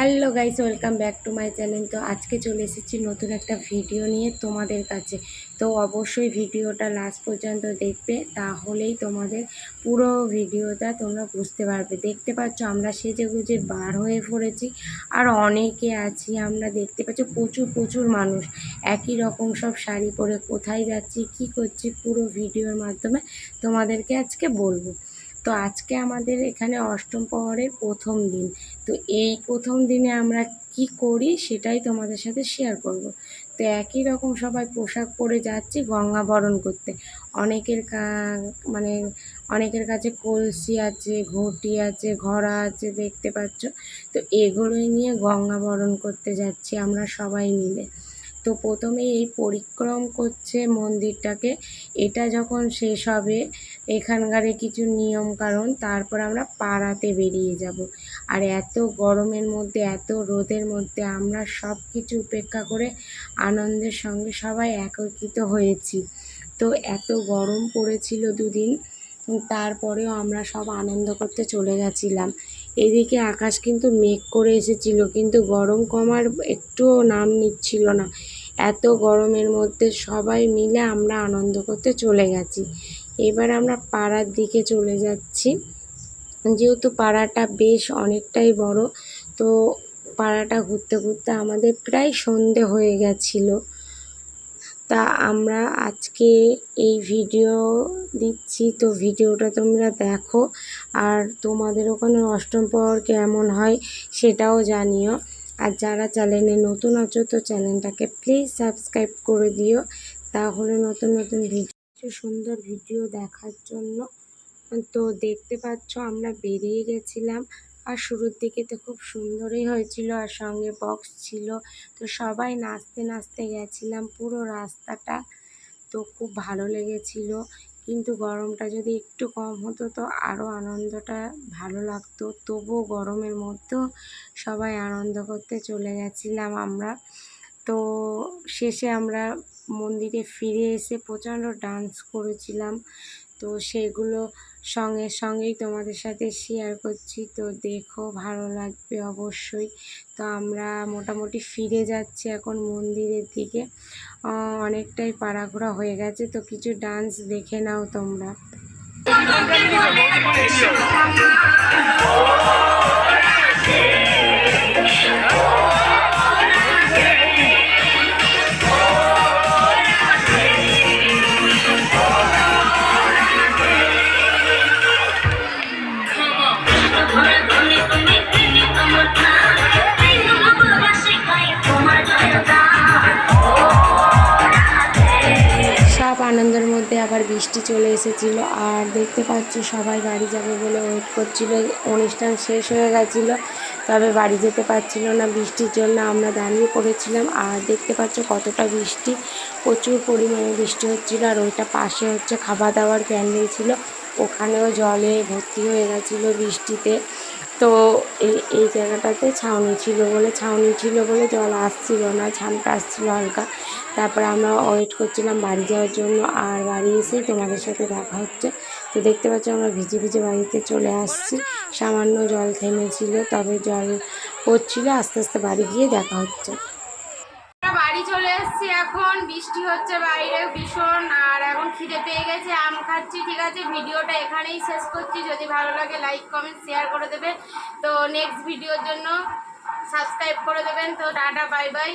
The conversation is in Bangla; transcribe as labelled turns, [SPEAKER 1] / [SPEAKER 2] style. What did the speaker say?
[SPEAKER 1] Hello guys, welcome back to my channel. তো আজকে চলে এসেছি নতুন একটা ভিডিও নিয়ে তোমাদের কাছে। তো অবশ্যই ভিডিওটা লাস্ট পর্যন্ত দেখবে, তাহলেই তোমাদের পুরো ভিডিওটা তোমরা বুঝতে পারবে। দেখতে পাচ্ছ, আমরা সেজে গুজে বার হয়ে পড়েছি, আর অনেকে আছি, আমরা দেখতে পাচ্ছ প্রচুর প্রচুর মানুষ। একই রকম সব শাড়ি পরে কোথায় যাচ্ছি, কি করছি, পুরো ভিডিওর মাধ্যমে তোমাদেরকে আজকে বলব। তো আজকে আমাদের এখানে অষ্টম প্রহরের প্রথম দিন। তো এই প্রথম দিনে আমরা কি করি সেটাই তোমাদের সাথে শেয়ার করব। তো একই রকম সবাই পোশাক পরে যাচ্ছি গঙ্গা বরণ করতে। অনেকের কা- মানে অনেকের কাছে কলসি আছে, ঘটি আছে, ঘড়া আছে, দেখতে পাচ্ছ? তো এগুলোই নিয়ে গঙ্গা বরণ করতে যাচ্ছি আমরা সবাই মিলে। তো প্রথমে এই পরিক্রম করছে মন্দিরটাকে। এটা যখন শেষ হবে, এখানকার কিছু নিয়ম কারণ তারপর আমরা পাড়াতে বেরিয়ে যাব। আর এত গরমের মধ্যে, এত রোদের মধ্যে আমরা সব কিছু উপেক্ষা করে আনন্দের সঙ্গে সবাই একত্রিত হয়েছি। তো এত গরম পড়েছিল দুদিন, তারপরেও আমরা সব আনন্দ করতে চলে গেছিলাম। এদিকে আকাশ কিন্তু মেঘ করে এসেছিল, কিন্তু গরম কমার একটুও নাম নিচ্ছিল না। এত গরমের মধ্যে সবাই মিলে আমরা আনন্দ করতে চলে গেছি। এবার আমরা পাড়ার দিকে চলে যাচ্ছি। যেহেতু পাড়াটা বেশ অনেকটাই বড়, তো পাড়াটা ঘুরতে ঘুরতে আমাদের প্রায় সন্ধে হয়ে গেছিল। তা আমরা আজকে এই ভিডিও দিচ্ছি। তো ভিডিওটা তোমরা দেখো। আর তোমাদের ওখানে অষ্টম প্রহর কেমন হয় সেটাও জানিও। আর যারা চ্যানেলে নতুন আছো, তো চ্যানেলটাকে প্লিজ সাবস্ক্রাইব করে দিও। তাহলে নতুন নতুন ভিডিও সুন্দর ভিডিও দেখার জন্য। তো দেখতে পাচ্ছ, আমরা বেরিয়ে গেছিলাম। আর শুরুর দিকে তো খুব সুন্দরই হয়েছিল আর সঙ্গে বক্স ছিল। তো সবাই নাচতে নাচতে গেছিলাম, পুরো রাস্তাটা তো খুব ভালো লেগেছিল। কিন্তু গরমটা যদি একটু কম হতো তো আরও আনন্দটা ভালো লাগতো। তবুও গরমের মধ্যেও সবাই আনন্দ করতে চলে গেছিলাম আমরা। তো শেষে আমরা মন্দিরে ফিরে এসে প্রচণ্ড ডান্স করেছিলাম। তো সেগুলো সঙ্গে সঙ্গেই তোমাদের সাথে শেয়ার করছি। তো দেখো, ভালো লাগবে অবশ্যই। তো আমরা মোটামুটি ফিরে যাচ্ছি এখন মন্দিরের দিকে। অনেকটাই পাড়াঘোড়া হয়ে গেছে। তো কিছু ডান্স দেখে নাও তোমরা। আনন্দের মধ্যে আবার বৃষ্টি চলে এসেছিল। আর দেখতে পাচ্ছ সবাই বাড়ি যাবে বলে ওয়েট করছিল। অনুষ্ঠান শেষ হয়ে গেছিল, তবে বাড়ি যেতে পারছিল না বৃষ্টির জন্য। আমরা দাঁড়িয়ে পড়েছিলাম আর দেখতে পাচ্ছ কতটা বৃষ্টি। প্রচুর পরিমাণে বৃষ্টি হচ্ছিল আর ওইটা পাশে হচ্ছে খাওয়া দাওয়ার প্যান্ডেল ছিল। ওখানেও জলে ভর্তি হয়ে গেছিল বৃষ্টিতে। তো এই এই জায়গাটাতে ছাউনি ছিল বলে, ছাউনি ছিল বলে জল আসছিল না ছানটা আসছিল হালকা। তারপরে আমরা ওয়েট করছিলাম বাড়ি যাওয়ার জন্য, আর বাড়ি এসেই তোমাদের সাথে দেখা হচ্ছে। তো দেখতে পাচ্ছ আমরা ভিজে ভিজে বাড়িতে চলে আসছি। সামান্য জল থেমেছিল, তবে জল পড়ছিল, আস্তে আস্তে বাড়ি গিয়ে দেখা হচ্ছে।
[SPEAKER 2] বাড়ি চলে এসেছি এখন। বৃষ্টি হচ্ছে বাইরে ভীষণ, আর এখন খিদে পেয়ে গেছে, আম খাচ্ছি, ঠিক আছে? ভিডিওটা এখানেই শেষ করছি। যদি ভালো লাগে লাইক কমেন্ট শেয়ার করে দেবে। তো নেক্সট ভিডিওর জন্য সাবস্ক্রাইব করে দেবেন। তো টাটা বাই বাই